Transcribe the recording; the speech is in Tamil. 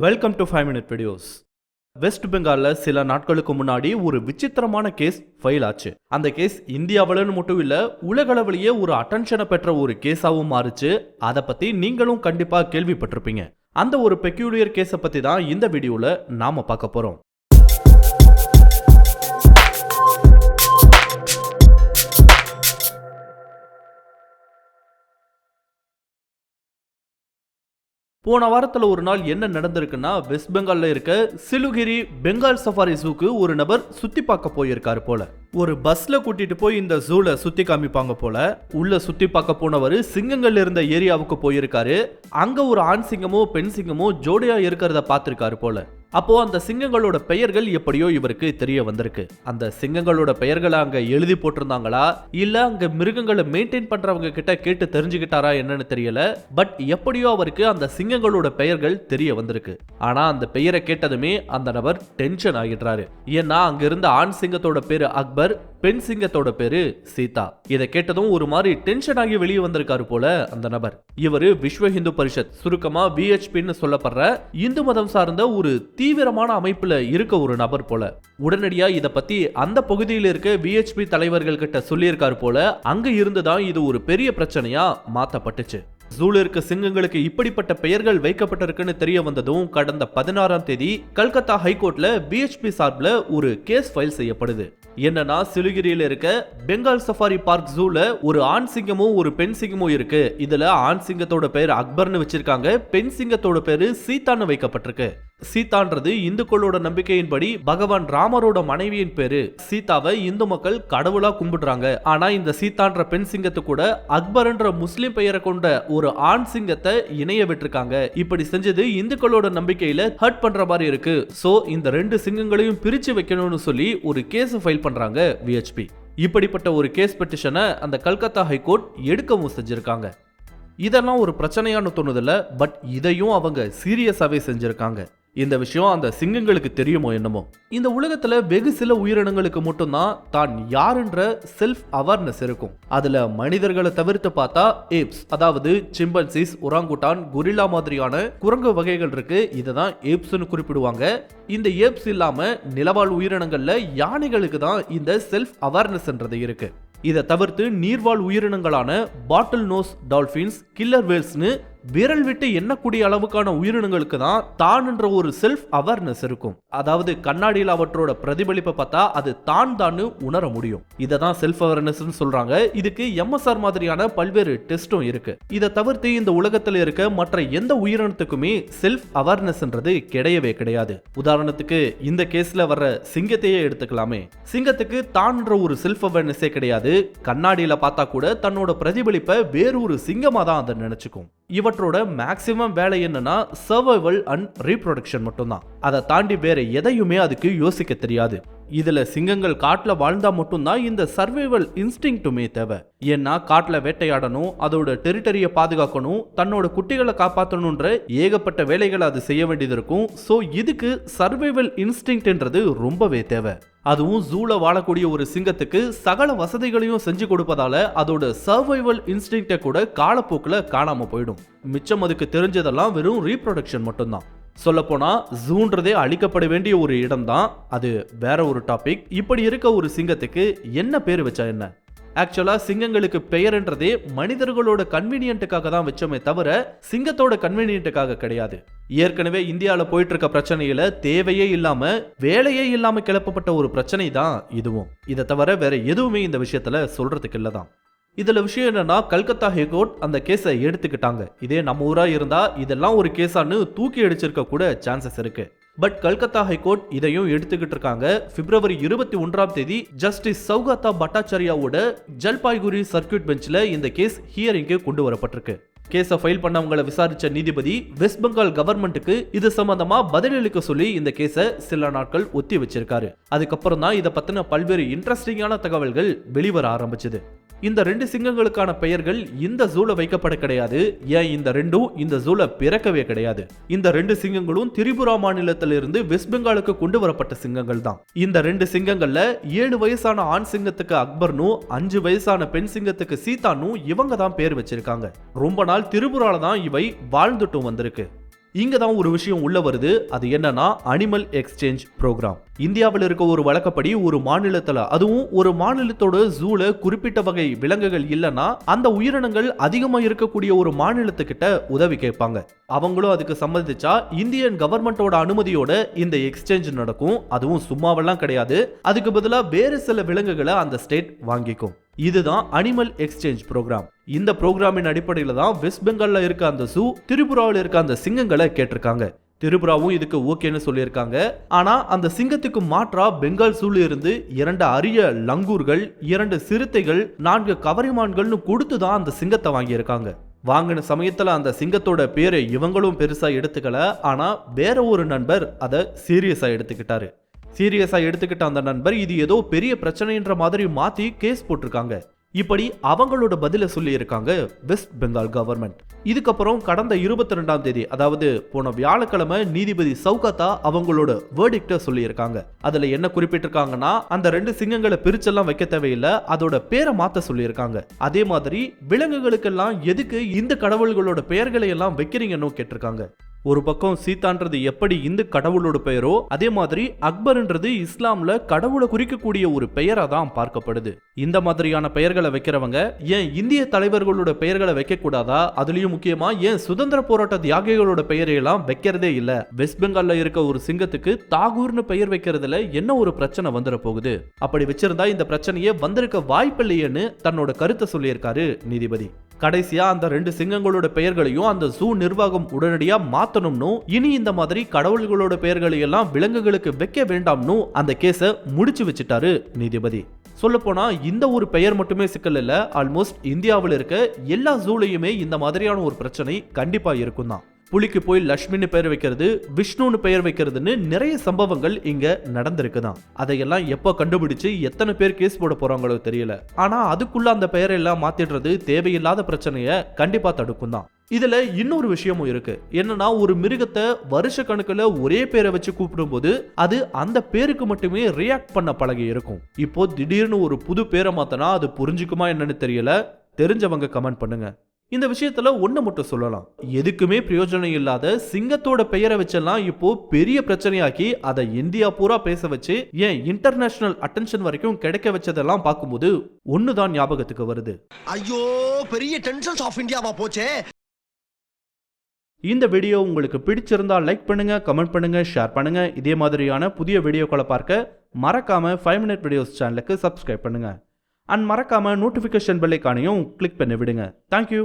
Welcome to five minute videos west பெங்காலில் சில நாட்களுக்கு முன்னாடி ஒரு விசித்திரமான கேஸ் ஃபைல் ஆச்சு. அந்த கேஸ் இந்தியாவிலன்னு மட்டும் இல்லை உலகளவிலேயே ஒரு அட்டென்ஷனை பெற்ற ஒரு கேஸாகவும் மாறுச்சு. அதை பற்றி நீங்களும் கண்டிப்பாக கேள்விப்பட்டிருப்பீங்க. அந்த ஒரு பெக்யூலியர் கேஸை பற்றி தான் இந்த வீடியோவில் நாம் பார்க்க போகிறோம் போன வாரத்தில் ஒரு நாள் என்ன நடந்திருக்குன்னா வெஸ்ட் பெங்காலில் இருக்க சிலுகிரி பெங்கால் சஃபாரி ஜூக்கு ஒரு நபர் சுற்றி பார்க்க போயிருக்காரு போல. ஒரு பஸ்ல கூட்டிட்டு போய் இந்த ஜூல சுத்தி காமிப்பாங்க போல. உள்ள சுத்தி பார்க்க போனவர் சிங்கங்கள் இருந்த ஏரியாவுக்கு போயிருக்காரு. அங்க ஒரு ஆண் சிங்கமோ பெண் சிங்கமோ ஜோடியா இருக்கிறத பார்த்திருக்காரு போல. அப்போ அந்த சிங்கங்களோட பெயர்கள் எப்படியோ இவருக்கு தெரிய வந்திருக்கு. அந்த சிங்கங்களோட பெயர்களை அங்க எழுதி போட்டிருந்தாங்களா? இல்ல அங்க மிருகங்களை மெயின்டைன் பண்றவங்க கிட்ட கேட்டு தெரிஞ்சுக்கிட்டாரா என்னன்னு தெரியல. பட் எப்படியோ அவருக்கு அந்த சிங்கங்களோட பெயர்கள் தெரிய வந்திருக்கு. ஆனா அந்த பெயரை கேட்டதுமே அந்த நபர் டென்ஷன் ஆகிடுறாரு. ஏன்னா அங்க இருந்த ஆண் சிங்கத்தோட பேரு அக்பர் பெண் சிங்கத்தோட பேரு சீதா. இதை கேட்டதும் ஒரு மாதிரி டென்ஷன் ஆகி வெளியே வந்திருக்காரு போல அந்த நபர். இவரு விஸ்வ இந்து பரிஷத் சுருக்கமா விஹெச்பின்னு சொல்லப்படுற இந்து மதம் சார்ந்த ஒரு தீவிரமான அமைப்பில் இருக்க ஒரு நபர் போல. உடனடியாக இதை பற்றி அந்த பகுதியில் இருக்க விஹெச்பி தலைவர்கள் கிட்ட சொல்லியிருக்காரு போல இருந்து தான் இது ஒரு பெரிய பிரச்சனையாக மாற்றப்பட்டுச்சு ஜூல இருக்க சிங்கங்களுக்கு இப்படிப்பட்ட பெயர்கள் வைக்கப்பட்டிருக்குன்னு தெரிய வந்ததும் கடந்த பதினாறாம் தேதி கல்கத்தா ஹைகோர்ட்ல பிஹெச்பி சார்பில் ஒரு கேஸ் ஃபைல் செய்யப்படுது. என்னன்னா சிலுகிரியில் இருக்க பெங்கால் சஃபாரி பார்க் ஜூல ஒரு ஆண் சிங்கமும் ஒரு பெண் சிங்கமும் இருக்கு. இதுல ஆண் சிங்கத்தோட பேர் அக்பர்னு வச்சிருக்காங்க பெண் சிங்கத்தோட பேரு சீதான்னு வைக்கப்பட்டிருக்கு. சீதான்றது இந்துக்களோட நம்பிக்கையின்படி பகவான் ராமரோட மனைவியின் பேரு. சீதாவை இந்து மக்கள் கடவுளா கும்பிடுறாங்க. ஆனா இந்த சீதான்ற பெண் சிங்கத்தை கூட அக்பர்ன்ற முஸ்லிம் பெயரை கொண்ட ஒரு ஆண் சிங்கத்தை இணைய விட்டுருக்காங்க. இப்படி செஞ்சது இந்துக்களோட நம்பிக்கையில ஹர்ட் பண்ற மாதிரி இருக்கு. சோ இந்த ரெண்டு சிங்கங்களையும் பிரிச்சு வைக்கணும்னு சொல்லி ஒரு கேஸ் ஃபைல் பண்றாங்க விஹெச்பி இப்படிப்பட்ட ஒரு கேஸ் பெட்டிஷனை அந்த கல்கத்தா ஹைகோர்ட் எடுக்கவும் செஞ்சிருக்காங்க. இதெல்லாம் ஒரு பிரச்சனையான்னு தோணுதில்ல பட் இதையும் அவங்க சீரியஸாகவே செஞ்சுருக்காங்க. இந்த விஷயம் அந்த சிங்கங்களுக்கு தெரியுமோ என்னமோ? இந்த உலகத்துல வெகு சில உயிரினங்களுக்கு மட்டும்தான் தான் யாருன்ற செல்ஃப் அவேர்னஸ் இருக்கும். அதுல மனிதர்களை தவிர்த்து பார்த்தா ஏப்ஸ் அதாவது சிம்பன்சிஸ் உராங்குட்டான் குரில்லா மாதிரியான குரங்கு வகைகள் இருக்கு. இதை தான் ஏப்ஸ்னு குறிப்பிடுவாங்க. இந்த ஏப்ஸ் இல்லாம நிலவாழ் உயிரினங்கள்ல யானைகளுக்கு தான் இந்த செல்ஃப் அவேர்னஸ்ன்றது இருக்கு. இதை தவிர்த்து நீர்வாழ் உயிரினங்களான பாட்டில் நோஸ் டால்ஃபின்ஸ் கில்லர் வேல்ஸ்னு விரல் விட்டு எண்ணக்கூடிய அளவுக்கான உயிரினங்களுக்கு தான் தான் என்ற ஒரு செல்ஃப் அவேர்னஸ் இருக்கும். அதாவது கண்ணாடியில் அவற்றோட பிரதிபலிப்பை பார்த்தா அது தான் தான் உணர முடியும். இதை தான் செல்ஃப் அவேர்னஸ் சொல்றாங்க. இதுக்கு எம்எஸ்ஆர் மாதிரியான பல்வேறு டெஸ்டும் இருக்கு. இதை தவிர்த்து இந்த உலகத்தில் இருக்க மற்ற எந்த உயிரினத்துக்குமே செல்ஃப் அவேர்னஸ்ன்றது கிடையவே கிடையாது. உதாரணத்துக்கு இந்த கேஸ்ல வர்ற சிங்கத்தையே எடுத்துக்கலாமே. சிங்கத்துக்கு தான்ற ஒரு செல்ஃப் அவேர்னஸே கிடையாது. கண்ணாடியில பார்த்தா கூட தன்னோட பிரதிபலிப்பை வேறொரு சிங்கமா தான் அதை நினைச்சுக்கும். இவற்றோட மேக்சிமம் வேலை என்னன்னா சர்வைவல் அண்ட் ரீப்ரொடக்ஷன் மட்டும்தான். அதை தாண்டி வேற எதையுமே அதுக்கு யோசிக்க தெரியாது. இதுல சிங்கங்கள் காட்டுல வாழ்ந்தா மட்டும்தான் இந்த சர்வைவல் இன்ஸ்டிங்ட்டுமே தேவை. ஏன்னா காட்டுல வேட்டையாடணும் அதோட டெரிட்டரியை பாதுகாக்கணும் தன்னோட குட்டிகளை காப்பாற்றணுன்ற ஏகப்பட்ட வேலைகளை அது செய்ய வேண்டியது இருக்கும். ஸோ இதுக்கு சர்வைவல் இன்ஸ்டிங்ட்ன்றது ரொம்பவே தேவை. அதுவும் ஜூல வாழக்கூடிய ஒரு சிங்கத்துக்கு சகல வசதிகளையும் செஞ்சு கொடுப்பதால அதோட சர்வைவல் இன்ஸ்டிங்க்டை கூட காலப்போக்கில் காணாமல் போயிடும். மிச்சம் அதுக்கு தெரிஞ்சதெல்லாம் வெறும் ரீப்ரொடக்ஷன் மட்டும்தான். சொல்லப்போனால் ஜூன்றதே அழிக்கப்பட வேண்டிய ஒரு இடம் தான் அது வேற ஒரு டாபிக் இப்படி இருக்க ஒரு சிங்கத்துக்கு என்ன பேர் வச்சா என்ன? ஆக்சுவலாக சிங்கங்களுக்கு பெயர்ன்றதே மனிதர்களோட கன்வீனியன்ட்டுக்காக தான் வச்சோமே தவிர சிங்கத்தோட கன்வீனியன்ட்டுக்காக கிடையாது. ஏற்கனவே இந்தியாவில் போயிட்டு இருக்க பிரச்சனையில தேவையே இல்லாம வேலையே இல்லாம கிளப்பப்பட்ட ஒரு பிரச்சனை தான் இதுவும். இதை தவிர வேற எதுவுமே இந்த விஷயத்துல சொல்றதுக்கு இல்லதான். இதில் விஷயம் என்னன்னா கல்கத்தா ஹைகோர்ட் அந்த கேஸை எடுத்துக்கிட்டாங்க. இதே நம்ம ஊராக இருந்தால் இதெல்லாம் ஒரு கேஸான்னு தூக்கி அடிச்சிருக்க கூட சான்சஸ் இருக்கு. பட் கல்கத்தா ஹைகோர்ட் இதையும் எடுத்துக்கிட்டு இருக்காங்க. பிப்ரவரி இருபத்தி ஒன்றாம் தேதி ஜஸ்டிஸ் சௌகாத்தா பட்டாச்சாரியாவோட ஜல்பாய்குரி சர்க்கியூட் பெஞ்சில் இந்த கேஸ் ஹியரிங்க்கு கொண்டு வரப்பட்டிருக்கு. கேஸை ஃபைல் பண்ணவங்களை விசாரிச்ச நீதிபதி வெஸ்ட் பெங்கால் கவர்மெண்ட்டுக்கு இது சம்பந்தமா பதிலளிக்க சொல்லி இந்த கேஸை சில நாட்கள் ஒத்தி வச்சிருக்காரு. அதுக்கப்புறம் தான் இதை பத்தின பல்வேறு இன்ட்ரெஸ்டிங்கான தகவல்கள் வெளிவர ஆரம்பிச்சது. இந்த ரெண்டு சிங்கங்களுக்கான பெயர்கள் இந்த ஜூல வைக்கப்பட கிடையாது. ஏன் இந்த ரெண்டும் இந்த ஜூல பிறக்கவே கிடையாது? இந்த ரெண்டு சிங்கங்களும் திரிபுரா மாநிலத்திலிருந்து வெஸ்ட் பெங்காலுக்கு கொண்டு வரப்பட்ட சிங்கங்கள் தான். இந்த ரெண்டு சிங்கங்கள்ல ஏழு வயசான ஆண் சிங்கத்துக்கு அக்பர்னும் அஞ்சு வயசான பெண் சிங்கத்துக்கு சீதானும் இவங்க தான் பேர் வச்சிருக்காங்க. ரொம்ப ஆனால் திரிபுரால தான் இவை வாழ்ந்துட்டும் வந்திருக்கு. இங்க தான் ஒரு விஷயம் உள்ள வருது. அது என்னன்னா அனிமல் எக்ஸ்சேஞ்ச் ப்ரோக்ராம் இந்தியாவில் இருக்க ஒரு வழக்கப்படி ஒரு மாநிலத்துல அதுவும் ஒரு மாநிலத்தோட ஜூல குறிப்பிட்ட வகை விலங்குகள் இல்லைன்னா அந்த உயிரினங்கள் அதிகமாக இருக்கக்கூடிய ஒரு மாநிலத்துக்கிட்ட உதவி கேட்பாங்க. அவங்களும் அதுக்கு சம்மதிச்சா இந்தியன் கவர்மெண்டோட அனுமதியோட இந்த எக்ஸ்சேஞ்ச் நடக்கும். அதுவும் சும்மாவெல்லாம் கிடையாது. அதுக்கு பதிலாக வேறு சில விலங்குகளை அந்த ஸ்டேட் வாங்கிக்கும். இதுதான் அனிமல் எக்ஸ்சேஞ்ச் ப்ரோக்ராம் இந்த ப்ரோக்ராமின் அடிப்படையில் தான் வெஸ்ட் பெங்கால்ல இருக்க அந்த ஜூ திரிபுராவில் இருக்க அந்த சிங்கங்களை கேட்டிருக்காங்க. திரிபுராவும் இதுக்கு ஓகேன்னு சொல்லியிருக்காங்க. ஆனா அந்த சிங்கத்துக்கு மாற்றா பெங்கால் சூழ் இருந்து இரண்டு அரிய லங்கூர்கள் இரண்டு சிறுத்தைகள் நான்கு கவரிமான்கள்னு கொடுத்து தான் அந்த சிங்கத்தை வாங்கியிருக்காங்க. வாங்கின சமயத்துல அந்த சிங்கத்தோட பேரை இவங்களும் பெருசா எடுத்துக்கல. ஆனா வேற ஒரு நண்பர் அதை சீரியஸா எடுத்துக்கிட்டாரு. சீரியஸாக எடுத்துக்கிட்ட அந்த நண்பர் இது ஏதோ பெரிய பிரச்சனைன்ற மாதிரி மாற்றி கேஸ் போட்டிருக்காங்க. இப்படி அவங்களோட பதில சொல்லியிருக்காங்க வெஸ்ட் பெங்கால் கவர்மெண்ட். இதுக்கப்புறம் கடந்த இருபத்தி ரெண்டாம் தேதி அதாவது போன வியாழக்கிழமை நீதிபதி சௌகத்தா அவங்களோட வேர்டிக்ட சொல்லியிருக்காங்க. அதுல என்ன குறிப்பிட்டிருக்காங்கன்னா அந்த ரெண்டு சிங்கங்களை பிரிச்செல்லாம் வைக்க தேவையில்லை அதோட பேரை மாத்த சொல்லியிருக்காங்க. அதே மாதிரி விலங்குகளுக்கெல்லாம் எதுக்கு இந்த கடவுள்களோட பெயர்களை எல்லாம் வைக்கிறீங்கன்னு கேட்டிருக்காங்க. ஒரு பக்கம் சீதான்றது எப்படி இந்து கடவுளோட பெயரோ அதே மாதிரி அக்பர்ன்றது இஸ்லாம்ல கடவுளை குறிக்கக்கூடிய ஒரு பெயரா தான் பார்க்கப்படுது. இந்த மாதிரியான பெயர்களை வைக்கிறவங்க ஏன் இந்திய தலைவர்களோட பெயர்களை வைக்க கூடாதா அதுலயும் முக்கியமா ஏன் சுதந்திர போராட்ட தியாகிகளோட பெயரையெல்லாம் வைக்கிறதே இல்ல? வெஸ்ட் பெங்கால்ல இருக்க ஒரு சிங்கத்துக்கு தாகூர்னு பெயர் வைக்கிறதுல என்ன ஒரு பிரச்சனை வந்துட போகுது? அப்படி வச்சிருந்தா இந்த பிரச்சனையே வந்திருக்க வாய்ப்பில்லையேன்னு தன்னோட கருத்தை சொல்லியிருக்காரு நீதிபதி. கடைசியா அந்த ரெண்டு சிங்கங்களோட பெயர்களையும் அந்த ஜூ நிர்வாகம் உடனடியா மாத்தணும்னு இனி இந்த மாதிரி கடவுள்களோட பெயர்களை எல்லாம் விலங்குகளுக்கு வைக்க வேண்டாம்னு அந்த கேஸ முடிச்சு வச்சுட்டாரு நீதிபதி. சொல்லப்போனா இந்த ஒரு பெயர் மட்டுமே சிக்கல் இல்ல ஆல்மோஸ்ட் இந்தியாவில் இருக்க எல்லா ஜூலையுமே இந்த மாதிரியான ஒரு பிரச்சனை கண்டிப்பா இருக்கும் தான் புலிக்கு போய் லக்ஷ்மின்னு பெயர் வைக்கிறது விஷ்ணுன்னு பெயர் வைக்கிறதுன்னு நிறைய சம்பவங்கள் இங்க நடந்திருக்குதான். அதையெல்லாம் எப்போ கண்டுபிடிச்சு எத்தனை பேர் கேஸ் போட போறாங்களோ தெரியல. ஆனா அதுக்குள்ள அந்த பெயரை எல்லாம் மாத்திடுறது தேவையில்லாத பிரச்சனையை கண்டிப்பா தடுக்கும் தான் இதுல இன்னொரு விஷயமும் இருக்கு. என்னன்னா ஒரு மிருகத்தை வருஷ கணக்குல ஒரே பேரை வச்சு கூப்பிடும்போது அது அந்த பேருக்கு மட்டுமே ரியாக்ட் பண்ண பழகி இருக்கும். இப்போ திடீர்னு ஒரு புது பேரை மாத்தனா அது புரிஞ்சுக்குமா என்னன்னு தெரியல. தெரிஞ்சவங்க கமெண்ட் பண்ணுங்க. இந்த விஷயத்துல ஒண்ணு மட்டும் சொல்லலாம். எதுக்குமே பிரயோஜனம் இல்லாத சிங்கத்தோட பெயரை வச்செல்லாம் இப்போ பெரிய பிரச்சனையாக்கி அதை இந்தியா பூரா பேச வச்சு ஏன் இன்டர்நேஷனல் அட்டென்ஷன் வரைக்கும் கிடைக்க வச்சதெல்லாம் பார்க்கும்போது ஒண்ணுதான் ஞாபகத்துக்கு வருது. ஐயோ பெரிய டென்ஷன்ஸ் ஆஃப் இந்தியாவா போச்சே. இந்த வீடியோ உங்களுக்கு பிடிச்சிருந்தா லைக் பண்ணுங்க கமெண்ட் பண்ணுங்க ஷேர் பண்ணுங்க. இதே மாதிரியான புதிய வீடியோக்களை பார்க்க மறக்காம ஃபைவ் மினிட் வீடியோஸ் சேனலுக்கு சப்ஸ்கிரைப் பண்ணுங்க. அண்ட் மறக்காம நோட்டிஃபிகேஷன் பெல்லைக்கானையும் கிளிக் பண்ணி விடுங்க. Thank you